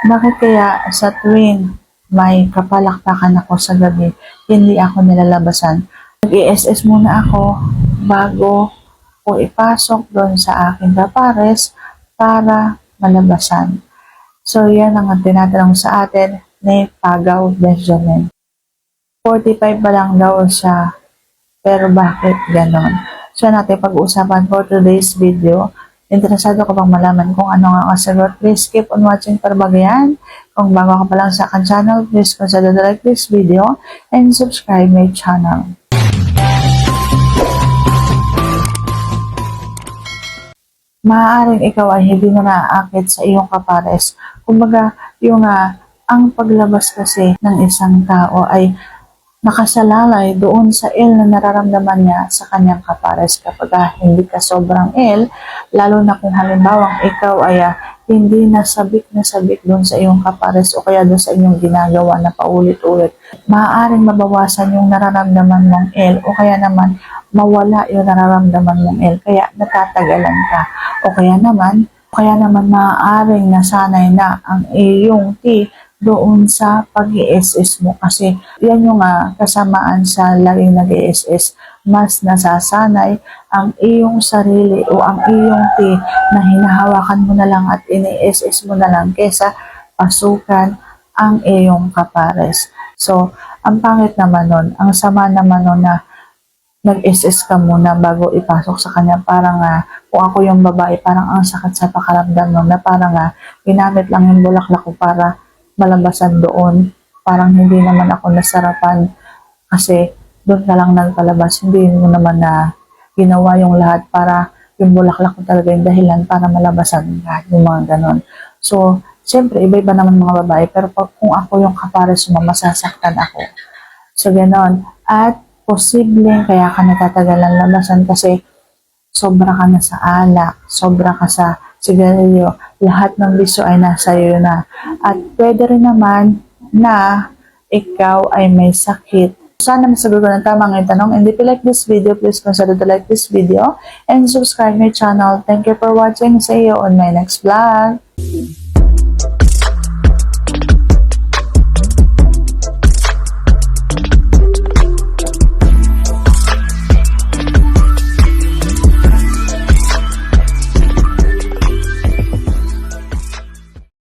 Bakit kaya sa tuwing may kapalakpakan ako sa gabi, hindi ako nilalabasan? Nag-ISS muna ako bago ko ipasok doon sa aking kapares para malabasan. So, yan ang tinatanong sa atin ni Pagaw Benjamin. 45 pa lang daw siya, pero bakit ganon? So, natin pag-uusapan for today's video. Interesado ka bang malaman kung ano nga ang sagot? Please keep on watching para bagayan. Kung bago ka pa lang sa akin channel, please consider to like this video and subscribe my channel. maaaring ikaw ay hindi na naaakit sa iyong kapares. Kumbaga, yung ah, ang paglabas kasi ng isang tao ay nakasalalay doon sa ill na nararamdaman niya sa kanyang kapares. Kapag ah, hindi ka sobrang ill, lalo na kung halimbawa ikaw ay ah, hindi na sabik na sabik doon sa iyong kapares o kaya doon sa inyong ginagawa na paulit-ulit, maaaring mabawasan yung nararamdaman mong ill o kaya naman mawala yung nararamdaman mong ill kaya natatagalan ka o kaya naman kaya naman maaaring nasanay na ang iyong T doon sa pag ss mo kasi yan yung ah, kasamaan sa laging nag ss mas nasasanay ang iyong sarili o ang iyong T na hinahawakan mo na lang at ini-SS mo na lang kesa pasukan ang iyong kapares. So, ang pangit naman nun, ang sama naman nun na nag-SS ka muna bago ipasok sa kanya. Parang nga, kung ako yung babae, parang ang sakit sa pakaramdam nun na parang nga, ginamit lang yung bulaklak ko para malabasan doon. Parang hindi naman ako nasarapan kasi doon ka lang nagpalabas. Hindi mo naman na ginawa yung lahat para yung bulaklak ko talaga yung dahilan para malabasan ka, yung mga ganon. So, siyempre, iba-iba naman mga babae, pero kung ako yung kapares mo, masasaktan ako. So, ganon. At, posibleng kaya ka natatagalan labasan kasi sobra ka na sa alak, sobra ka sa sigarilyo, lahat ng bisyo ay nasa iyo na. At pwede rin naman na ikaw ay may sakit. Sana nasagot ko ng tamang yung tanong. And if you like this video, please consider to like this video and subscribe my channel. Thank you for watching. See you on my next vlog.